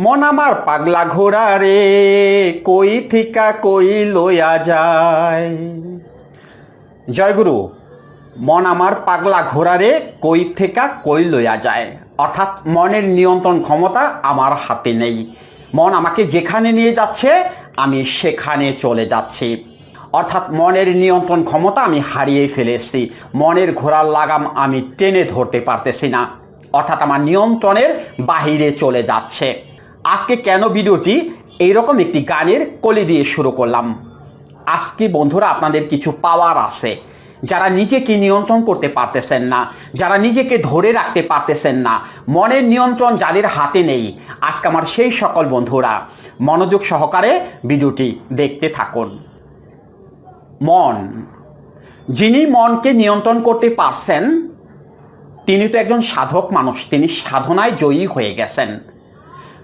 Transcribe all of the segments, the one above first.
মন আমার পাগলা ঘোড়া রে, কই থিকা, কই লইয়া যায়? জয়গুরু মন আমার পাগলা ঘোড়া রে, কই থেকা, কই লইয়া যায়? অর্থাৎ মনের নিয়ন্ত্রণ ক্ষমতা আমার হাতে নেই। মন আমাকে যেখানে নিয়ে যাচ্ছে, আমি সেখানে চলে যাচ্ছি। অর্থাৎ মনের নিয়ন্ত্রণ ক্ষমতা আমি হারিয়ে ফেলেছি। মনের ঘোড়ার লাগাম আমি টেনে ধরতে পারতেছি না। অর্থাৎ আমার নিয়ন্ত্রণের বাহিরে চলে যাচ্ছে। আজকে কেন ভিডিওটি এইরকম একটি গানের কলি দিয়ে শুরু করলাম? আজকে বন্ধুরা আপনাদের কিছু পাওয়ার আছে। যারা নিজেকে নিয়ন্ত্রণ করতে পারতেছেন না, যারা নিজেকে ধরে রাখতে পারতেছেন না, মনের নিয়ন্ত্রণ যাদের হাতে নেই, আজকে আমার সেই সকল বন্ধুরা, মনোযোগ সহকারে ভিডিওটি দেখতে থাকুন। মন, যিনি মনকে নিয়ন্ত্রণ করতে পারছেন, তিনি তো একজন সাধক মানুষ, তিনি সাধনায় জয়ী হয়ে গেছেন।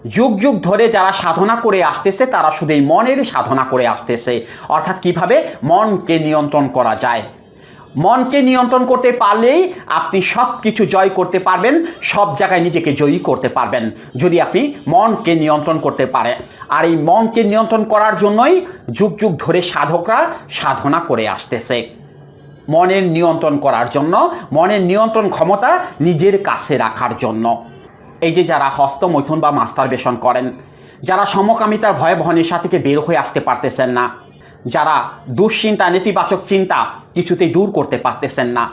যুগ যুগ ধরে যারা সাধনা করে আসতেছে, তারা শুধু এই মনের সাধনা করে আসতেছে। অর্থাৎ কীভাবে? মনকে নিয়ন্ত্রণ করা যায়। মনকে নিয়ন্ত্রণ করতে পারলেই আপনি সব কিছু জয় করতে পারবেন, সব জায়গায় নিজেকে জয়ী করতে পারবেন, যদি আপনি মনকে নিয়ন্ত্রণ করতে পারেন আর এই মনকে নিয়ন্ত্রণ করার জন্যই যুগ যুগ ধরে সাধকরা সাধনা করে আসতেছে। মনের নিয়ন্ত্রণ করার জন্য, মনের নিয়ন্ত্রণ ক্ষমতা নিজের কাছে রাখার জন্য। এই যে যারা হস্তমৈথুন বা মাস্টার বেশন করেন, যারা সমকামিতার ভয়াবহ নেশা থেকে বের হয়ে আসতে পারতেছেন না, যারা দুশ্চিন্তা, নেতিবাচক চিন্তা কিছুতেই দূর করতে পারতেছেন না,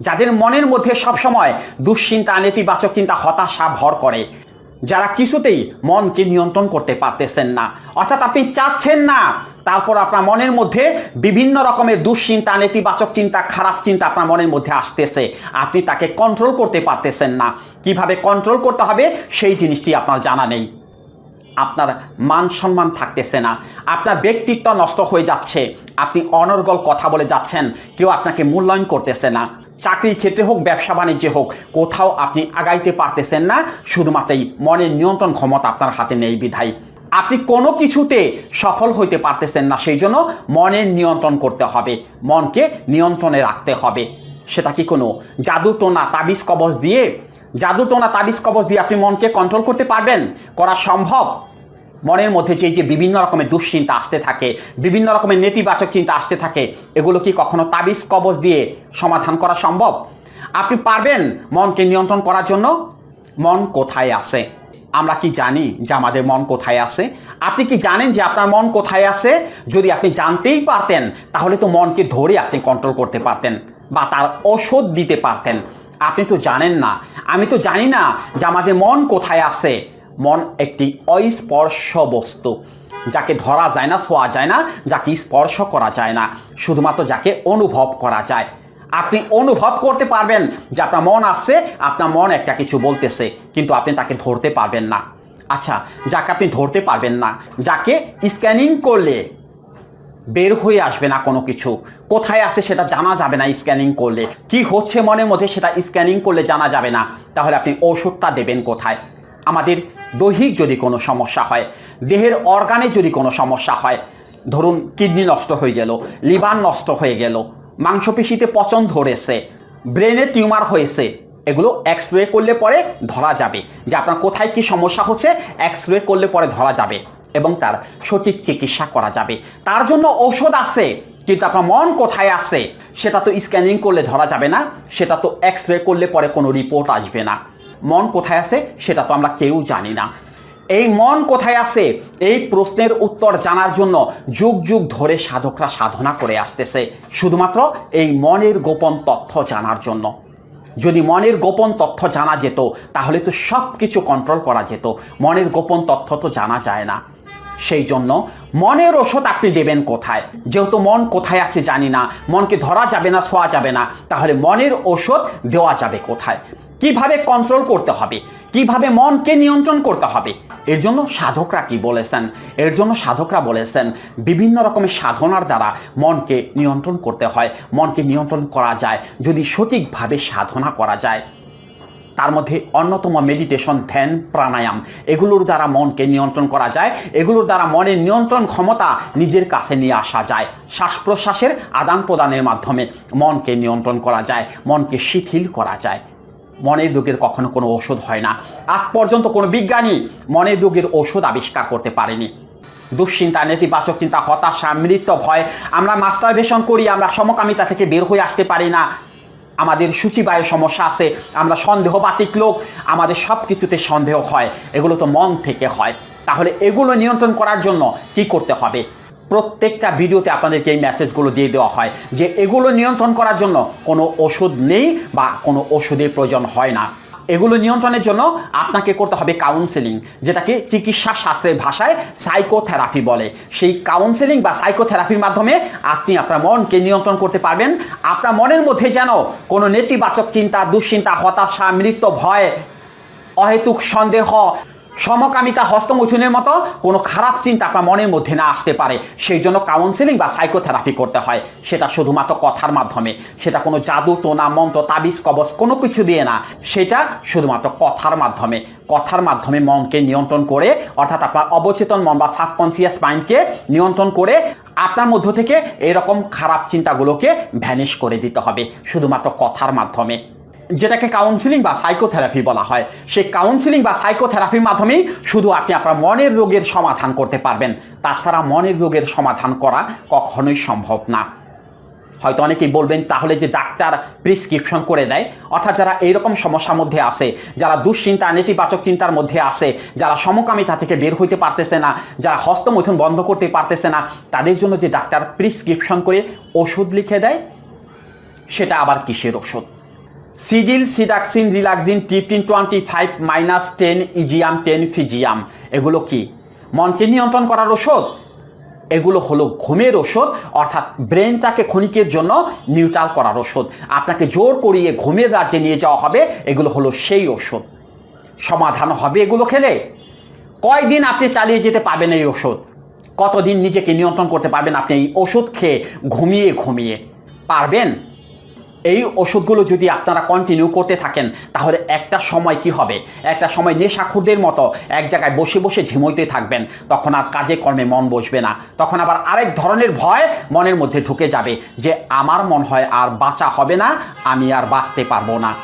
যাদের মনের মধ্যে সবসময় দুশ্চিন্তা, নেতিবাচক চিন্তা, হতাশা ভর করে, যারা কিছুতেই মনকে নিয়ন্ত্রণ করতে পারতেছেন না। অর্থাৎ আপনি চাচ্ছেন না তারপর আপনার মনের মধ্যে বিভিন্ন রকমের দুশ্চিন্তা, নেতিবাচক চিন্তা, খারাপ চিন্তা আপনার মনের মধ্যে আসতেছে। আপনি তাকে কন্ট্রোল করতে পারতেছেন না। কীভাবে কন্ট্রোল করতে হবে সেই জিনিসটি আপনার জানা নেই। আপনার মান সম্মান থাকতেছে না। আপনার ব্যক্তিত্ব নষ্ট হয়ে যাচ্ছে। আপনি অনর্গল কথা বলে যাচ্ছেন। কেউ আপনাকে মূল্যায়ন করতেছে না। চাকরির ক্ষেত্রে হোক, ব্যবসা বাণিজ্যে হোক, কোথাও আপনি আগাইতে পারতেছেন না। শুধুমাত্র এই মনের নিয়ন্ত্রণ ক্ষমতা আপনার হাতে নেই বিধায়। আপনি কোনো কিছুতে সফল হইতে পারতেছেন না, সেই জন্য মনের নিয়ন্ত্রণ করতে হবে। মনকে নিয়ন্ত্রণে রাখতে হবে। সেটা কি কোনো জাদু টোনা তাবিজ কবজ দিয়ে? জাদু টোনা তাবিজ কবজ দিয়ে আপনি মনকে কন্ট্রোল করতে পারবেন? করা সম্ভব? মনের মধ্যে যে যে বিভিন্ন রকমের দুশ্চিন্তা আসতে থাকে, বিভিন্ন রকমের নেতিবাচক চিন্তা আসতে থাকে, এগুলো কি কখনো তাবিজ কবজ দিয়ে সমাধান করা সম্ভব? আপনি পারবেন মনকে নিয়ন্ত্রণ করার জন্য? মন কোথায় আছে? আমরা কি জানি যে আমাদের মন কোথায় আছে? আপনি কি জানেন যে আপনার মন কোথায় আছে? যদি আপনি জানতেই পারতেন, তাহলে তো মনকে ধরে আপনি কন্ট্রোল করতে পারতেন বা তার ওষুধ দিতে পারতেন। আপনি তো জানেন না। আমি তো জানি না যে আমাদের মন কোথায় আছে। মন একটি অস্পর্শ বস্তু যাকে ধরা যায় না, ছোঁয়া যায় না, যাকে স্পর্শ করা যায় না, শুধুমাত্র যাকে অনুভব করা যায়। আপনি অনুভব করতে পারবেন যে আপনার মন আসছে, আপনার মন একটা কিছু বলতেছে, কিন্তু আপনি তাকে ধরতে পারবেন না। আচ্ছা যাকে আপনি ধরতে পারবেন না, যাকে স্ক্যানিং করলে বের হয়ে আসবে না কোনো কিছু, কোথায় আছে সেটা জানা যাবে না স্ক্যানিং করলে, কি হচ্ছে মনের মধ্যে সেটা স্ক্যানিং করলে জানা যাবে না, তাহলে আপনি ওষুধটা দেবেন কোথায়? আমাদের দৈহিক যদি কোনো সমস্যা হয়, দেহের অর্গানে যদি কোনো সমস্যা হয়, ধরুন কিডনি নষ্ট হয়ে গেল লিভার নষ্ট হয়ে গেল মাংসপেশিতে পচন ধরেছে, ব্রেনে টিউমার হয়েছে, এগুলো এক্স রে করলে পরে ধরা যাবে। যে আপনার কোথায় কি সমস্যা হচ্ছে এক্স রে করলে পরে ধরা যাবে এবং তার সঠিক চিকিৎসা করা যাবে। তার জন্য ঔষধ আছে, কিন্তু আপনার মন কোথায় আছে, সেটা তো স্ক্যানিং করলে ধরা যাবে না, সেটা তো এক্স রে করলে পরে কোনো রিপোর্ট আসবে না। মন কোথায় আছে, সেটা তো আমরা কেউ জানি না। এই মন কোথায় আছে? এই প্রশ্নের উত্তর জানার জন্য যুগ যুগ ধরে সাধকরা সাধনা করে আসতেছে। শুধুমাত্র এই মনের গোপন তথ্য জানার জন্য। যদি মনের গোপন তথ্য জানা যেত, তাহলে তো সব কিছু কন্ট্রোল করা যেত। মনের গোপন তথ্য তো জানা যায় না। সেই জন্য মনের ওষুধ আপনি দেবেন কোথায়? যেহেতু মন কোথায় আছে জানি না, মনকে ধরা যাবে না, ছোঁয়া যাবে না, তাহলে মনের ওষুধ দেওয়া যাবে কোথায়? কীভাবে কন্ট্রোল করতে হবে? কীভাবে মনকে নিয়ন্ত্রণ করতে হবে? এর জন্য সাধকরা কি বলেছেন? এর জন্য সাধকরা বলেছেন, বিভিন্ন রকমের সাধনার দ্বারা মনকে নিয়ন্ত্রণ করতে হয়, মনকে নিয়ন্ত্রণ করা যায়, যদি সঠিকভাবে সাধনা করা যায়। তার মধ্যে অন্যতম মেডিটেশন ধ্যান, প্রাণায়াম। এগুলোর দ্বারা মনকে নিয়ন্ত্রণ করা যায়, এগুলোর দ্বারা মনের নিয়ন্ত্রণ ক্ষমতা নিজের কাছে নিয়ে আসা যায়। শ্বাস প্রশ্বাসের আদান প্রদানের মাধ্যমে মনকে নিয়ন্ত্রণ করা যায়, মনকে শিথিল করা যায়। মনের রোগের কখনো কোনো ওষুধ হয় না। আজ পর্যন্ত কোনো বিজ্ঞানী মনের রোগের ওষুধ আবিষ্কার করতে পারেনি। দুশ্চিন্তা, নেতিবাচক চিন্তা, হতাশা মৃত্য ভয়, আমরা মাস্টারবেশন করি, আমরা সমকামিতা থেকে বের হয়ে আসতে পারি না। আমাদের সূচিবায়ু সমস্যা আছে, আমরা সন্দেহবাতিক লোক, আমাদের সব কিছুতে সন্দেহ হয়, এগুলো তো মন থেকে হয়। তাহলে এগুলো নিয়ন্ত্রণ করার জন্য কি করতে হবে? প্রত্যেকটা ভিডিওতে আপনাদেরকে এই মেসেজগুলো দিয়ে দেওয়া হয় যে এগুলো নিয়ন্ত্রণ করার জন্য কোনো ওষুধ নেই বা কোনো ওষুধের প্রয়োজন হয় না। এগুলো নিয়ন্ত্রণের জন্য আপনাকে করতে হবে কাউন্সেলিং যেটাকে চিকিৎসা শাস্ত্রের ভাষায় সাইকোথেরাপি বলে। সেই কাউন্সেলিং বা সাইকোথেরাপির মাধ্যমে আপনি আপনার মনকে নিয়ন্ত্রণ করতে পারবেন। আপনার মনের মধ্যে যেন কোনো নেতিবাচক চিন্তা, দুশ্চিন্তা, হতাশা, মৃত্যু ভয়, অহেতুক সন্দেহ সমকামিতা হস্তমৈথুনের মতো কোনো খারাপ চিন্তা আপনার মনের মধ্যে না আসতে পারে। সেই জন্য কাউন্সেলিং বা সাইকোথেরাপি করতে হয়। সেটা শুধুমাত্র কথার মাধ্যমে। সেটা কোনো জাদু, টোনা, মন্ত্র, তাবিজ, কবচ কোনো কিছু দিয়ে না। সেটা শুধুমাত্র কথার মাধ্যমে। কথার মাধ্যমে মনকে নিয়ন্ত্রণ করে, অর্থাৎ আপনার অবচেতন মন বা সাবকনসিয়াস মাইন্ডকে নিয়ন্ত্রণ করে, আপনার মধ্য থেকে এরকম খারাপ চিন্তাগুলোকে ভ্যানিশ করে দিতে হবে। শুধুমাত্র কথার মাধ্যমে। যেটাকে কাউন্সিলিং বা সাইকোথেরাপি বলা হয়। সেই কাউন্সিলিং বা সাইকোথেরাপির মাধ্যমেই শুধু আপনি আপনার মনের রোগের সমাধান করতে পারবেন। তাছাড়া মনের রোগের সমাধান করা কখনোই সম্ভব না। হয়তো অনেকেই বলবেন, তাহলে যে ডাক্তার প্রিসক্রিপশন করে দেয়, অর্থাৎ যারা এইরকম সমস্যার মধ্যে আছে, যারা দুশ্চিন্তা, নেতিবাচক চিন্তার মধ্যে আছে, যারা সমকামিতা থেকে বের হইতে পারতেছে না, যারা হস্তমৈথুন বন্ধ করতে পারতেছে না, তাদের জন্য যে ডাক্তার প্রিসক্রিপশন করে ওষুধ লিখে দেয়, সেটা আবার কিসের ওষুধ? সিডিল, সিডাক্সিন, রিলাক্সিন, টিপটিন টোয়েন্টি ফাইভ, মাইনাস টেন, ইজিয়াম, টেন, ফিজিয়াম। এগুলো কি? মনকে নিয়ন্ত্রণ করার ওষুধ? এগুলো হলো ঘুমের ওষুধ, অর্থাৎ ব্রেনটাকে ক্ষণিকের জন্য নিউট্রাল করার ওষুধ। আপনাকে জোর করিয়ে ঘুমের রাজ্যে নিয়ে যাওয়া হবে, এগুলো হলো সেই ওষুধ। সমাধান হবে এগুলো খেলে। কয়দিন আপনি চালিয়ে যেতে পারবেন এই ওষুধ? কতদিন নিজেকে নিয়ন্ত্রণ করতে পারবেন আপনি এই ওষুধ খেয়ে ঘুমিয়ে ঘুমিয়ে? পারবেন? এই ওষুধগুলো যদি আপনারা কন্টিনিউ করতে থাকেন, তাহলে একটা সময় কি হবে? একটা সময় নেশাখুরদের মতো এক জায়গায় বসে বসে ঝিমইতে থাকবেন, তখন আর কাজে কর্মে মন বসবে না। তখন আবার আরেক ধরনের ভয় মনের মধ্যে ঢুকে যাবে যে, আমার মন হয় আর বাঁচা হবে না, আমি আর বাঁচতে পারব না।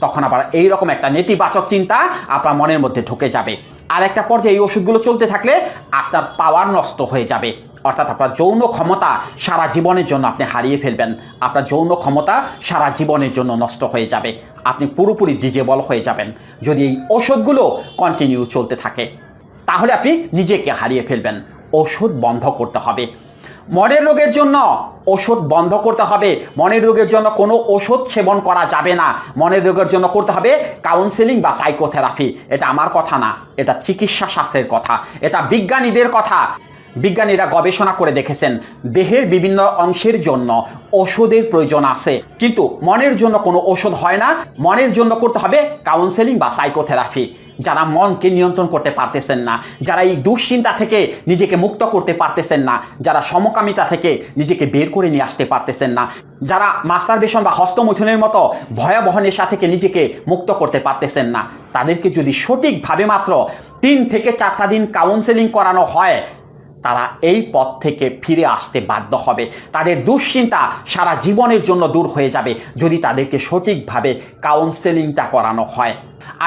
তখন আবার এই রকম একটা নেতিবাচক চিন্তা আপনার মনের মধ্যে ঢুকে যাবে। আর একটা পর্যায়ে এই ওষুধগুলো চলতে থাকলে আপনার পাওয়ার নষ্ট হয়ে যাবে। অর্থাৎ আপনার যৌন ক্ষমতা সারা জীবনের জন্য আপনি হারিয়ে ফেলবেন। আপনার যৌন ক্ষমতা সারা জীবনের জন্য নষ্ট হয়ে যাবে। আপনি পুরোপুরি ডিজেবল হয়ে যাবেন। যদি এই ওষুধগুলো কন্টিনিউ চলতে থাকে, তাহলে আপনি নিজেকে হারিয়ে ফেলবেন। ওষুধ বন্ধ করতে হবে। মনের রোগের জন্য ওষুধ বন্ধ করতে হবে। মনের রোগের জন্য কোনো ওষুধ সেবন করা যাবে না। মনের রোগের জন্য করতে হবে কাউন্সেলিং বা সাইকোথেরাপি এটা আমার কথা না। এটা চিকিৎসা শাস্ত্রের কথা। এটা বিজ্ঞানীদের কথা। বিজ্ঞানীরা গবেষণা করে দেখেছেন, দেহের বিভিন্ন অংশের জন্য ওষুধের প্রয়োজন আছে। কিন্তু মনের জন্য কোনো ওষুধ হয় না। মনের জন্য করতে হবে কাউন্সেলিং বা সাইকোথেরাপি যারা মনকে নিয়ন্ত্রণ করতে পারতেছেন না, যারা এই দুশ্চিন্তা থেকে নিজেকে মুক্ত করতে পারতেছেন না, যারা সমকামিতা থেকে নিজেকে বের করে নিয়ে আসতে পারতেছেন না, যারা মাস্টারবেশন বা হস্তমৈথুনের মতো ভয়াবহ নেশা থেকে নিজেকে মুক্ত করতে পারতেছেন না, তাদেরকে যদি সঠিকভাবে মাত্র তিন থেকে চারটা দিন কাউন্সেলিং করানো হয় তারা এই পথ থেকে ফিরে আসতে বাধ্য হবে। তাদের দুশ্চিন্তা সারা জীবনের জন্য দূর হয়ে যাবে যদি তাদেরকে সঠিকভাবে কাউন্সেলিংটা করানো হয়।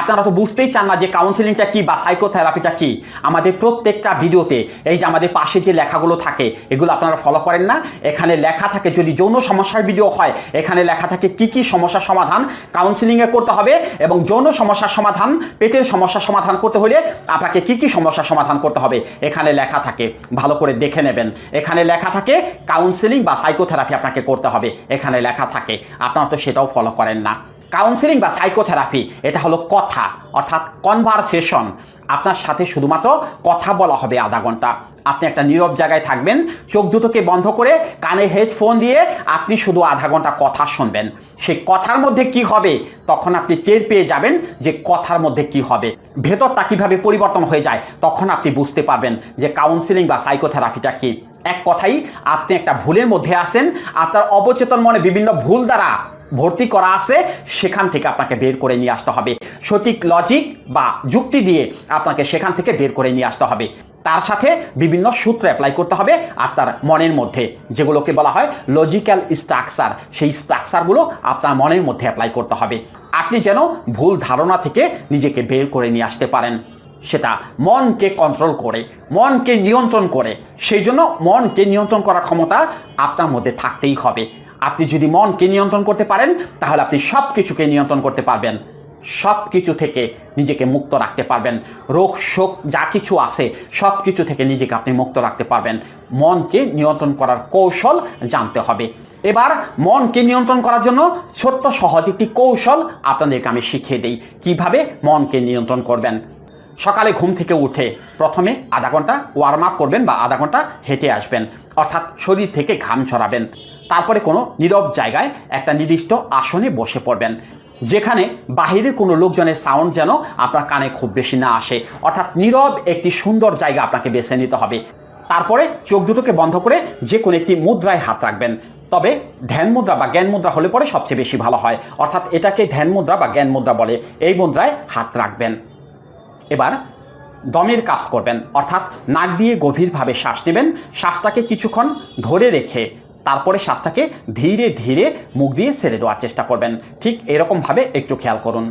আপনারা তো বুঝতেই চান না যে কাউন্সেলিংটা কি বা সাইকোথেরাপিটা কি। আমাদের প্রত্যেকটা ভিডিওতে এই যে আমাদের পাশে যে লেখাগুলো থাকে, এগুলো আপনারা ফলো করেন না। এখানে লেখা থাকে যদি যৌন সমস্যার ভিডিও হয়, এখানে লেখা থাকে কি কি সমস্যার সমাধান কাউন্সেলিংয়ে করতে হবে এবং যৌন সমস্যার সমাধান, পেটের সমস্যার সমাধান করতে হলে আপনাকে কি কি সমস্যার সমাধান করতে হবে, এখানে লেখা থাকে। ভালো করে দেখে নেবেন। এখানে লেখা থাকে কাউন্সেলিং বা সাইকোথেরাপি আপনাকে করতে হবে। এখানে লেখা থাকে। আপনারা তো সেটাও ফলো করেন না। কাউন্সেলিং বা সাইকোথেরাপি এটা হলো কথা, অর্থাৎ কনভারসেশন আপনার সাথে শুধুমাত্র কথা বলা হবে আধা ঘণ্টা। আপনি একটা নীরব জায়গায় থাকবেন, চোখ দুটোকে বন্ধ করে কানে হেডফোন দিয়ে আপনি শুধু আধা ঘণ্টা কথা শুনবেন। সেই কথার মধ্যে কি হবে? তখন আপনি টের পেয়ে যাবেন যে কথার মধ্যে কি হবে। ভেতরটা কীভাবে পরিবর্তন হয়ে যায়, তখন আপনি বুঝতে পারবেন যে কাউন্সিলিং বা সাইকোথেরাপিটা কি। এক কথাই, আপনি একটা ভুলের মধ্যে আছেন, আপনার অবচেতন মনে বিভিন্ন ভুল দ্বারা ভর্তি করা আছে, সেখান থেকে আপনাকে বের করে নিয়ে আসতে হবে। সঠিক লজিক বা যুক্তি দিয়ে আপনাকে সেখান থেকে বের করে নিয়ে আসতে হবে। তার সাথে বিভিন্ন সূত্র অ্যাপ্লাই করতে হবে আপনার মনের মধ্যে, যেগুলোকে বলা হয় লজিক্যাল স্ট্রাকচার সেই স্ট্রাকচারগুলো আপনার মনের মধ্যে অ্যাপ্লাই করতে হবে। আপনি যেন ভুল ধারণা থেকে নিজেকে বের করে নিয়ে আসতে পারেন। সেটা মনকে কন্ট্রোল করে, মনকে নিয়ন্ত্রণ করে। সেই জন্য মনকে নিয়ন্ত্রণ করার ক্ষমতা আপনার মধ্যে থাকতেই হবে। আপনি যদি মনকে নিয়ন্ত্রণ করতে পারেন, তাহলে আপনি সব কিছুকে নিয়ন্ত্রণ করতে পারবেন। সব কিছু থেকে নিজেকে মুক্ত রাখতে পারবেন। রোগ, শোক, যা কিছু আছে সব কিছু থেকে নিজেকে আপনি মুক্ত রাখতে পারবেন। মনকে নিয়ন্ত্রণ করার কৌশল জানতে হবে। এবার, মনকে নিয়ন্ত্রণ করার জন্য ছোট্ট সহজ একটি কৌশল আপনাদেরকে আমি শিখিয়ে দিই। কীভাবে মনকে নিয়ন্ত্রণ করবেন? সকালে ঘুম থেকে উঠে প্রথমে আধা ঘণ্টা ওয়ার্ম আপ করবেন বা আধা ঘণ্টা হেঁটে আসবেন। অর্থাৎ শরীর থেকে ঘাম ছড়াবেন। তারপরে কোনো নীরব জায়গায় একটা নির্দিষ্ট আসনে বসে পড়বেন। যেখানে বাহিরে কোনো লোকজনের সাউন্ড যেন আপনার কানে খুব বেশি না আসে। অর্থাৎ নীরব একটি সুন্দর জায়গা আপনাকে বেছে নিতে হবে। তারপরে চোখ দুটোকে বন্ধ করে যে কোনো একটি মুদ্রায় হাত রাখবেন। তবে ধ্যান মুদ্রা বা জ্ঞান মুদ্রা হলে পরে সবচেয়ে বেশি ভালো হয়। অর্থাৎ এটাকে ধ্যান মুদ্রা বা জ্ঞান মুদ্রা বলে। এই মুদ্রায় হাত রাখবেন। এবার দমের কাজ করবেন, অর্থাৎ নাক দিয়ে গভীরভাবে শ্বাস নেবেন। শ্বাসটাকে কিছুক্ষণ ধরে রেখে তারপরে শ্বাসটাকে ধীরে ধীরে মুখ দিয়ে ছেড়ে দেওয়ার চেষ্টা করবেন। ঠিক এরকমভাবে একটু খেয়াল করুন।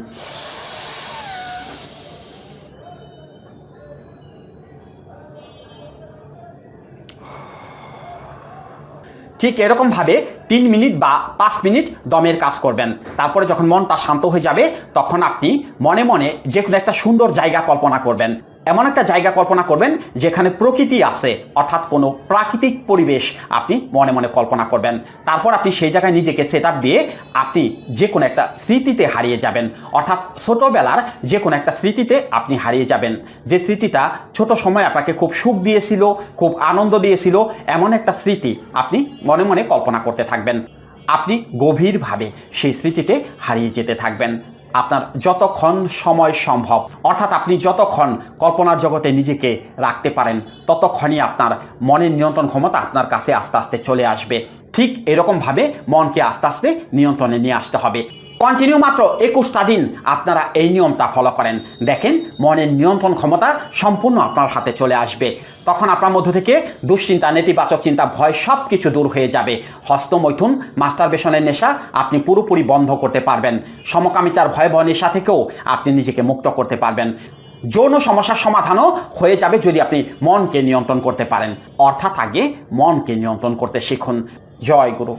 ঠিক এরকমভাবে তিন মিনিট বা পাঁচ মিনিট দমের কাজ করবেন। তারপরে যখন মনটা শান্ত হয়ে যাবে, তখন আপনি মনে মনে যে কোনো একটা সুন্দর জায়গা কল্পনা করবেন। এমন একটা জায়গা কল্পনা করবেন যেখানে প্রকৃতি আছে, অর্থাৎ কোনো প্রাকৃতিক পরিবেশ আপনি মনে মনে কল্পনা করবেন। তারপর আপনি সেই জায়গায় নিজেকে সেট দিয়ে আপনি যে কোনো একটা স্মৃতিতে হারিয়ে যাবেন। অর্থাৎ ছোটোবেলার যে কোনো একটা স্মৃতিতে আপনি হারিয়ে যাবেন। যে স্মৃতিটা ছোট সময় আপনাকে খুব সুখ দিয়েছিল, খুব আনন্দ দিয়েছিল, এমন একটা স্মৃতি আপনি মনে মনে কল্পনা করতে থাকবেন। আপনি গভীরভাবে সেই স্মৃতিতে হারিয়ে যেতে থাকবেন। আপনার যতক্ষণ সময় সম্ভব, অর্থাৎ আপনি যতক্ষণ কল্পনার জগতে নিজেকে রাখতে পারেন, ততক্ষণই আপনার মনের নিয়ন্ত্রণ ক্ষমতা আপনার কাছে আস্তে আস্তে চলে আসবে। ঠিক এরকমভাবে মনকে আস্তে আস্তে নিয়ন্ত্রণে নিয়ে আসতে হবে। কন্টিনিউ মাত্র একুশটা দিন আপনারা এই নিয়মটা ফলো করেন। দেখেন, মনের নিয়ন্ত্রণ ক্ষমতা সম্পূর্ণ আপনার হাতে চলে আসবে। তখন আপনার মধ্য থেকে দুশ্চিন্তা, নেতিবাচক চিন্তা, ভয় সব কিছু দূর হয়ে যাবে। হস্তমৈথুন মাস্টার বেসনের নেশা আপনি পুরোপুরি বন্ধ করতে পারবেন। সমকামিতার ভয়াবহ নেশা থেকেও আপনি নিজেকে মুক্ত করতে পারবেন। যৌন সমস্যার সমাধানও হয়ে যাবে যদি আপনি মনকে নিয়ন্ত্রণ করতে পারেন। অর্থাৎ আগে মনকে নিয়ন্ত্রণ করতে শিখুন। জয় গুরু।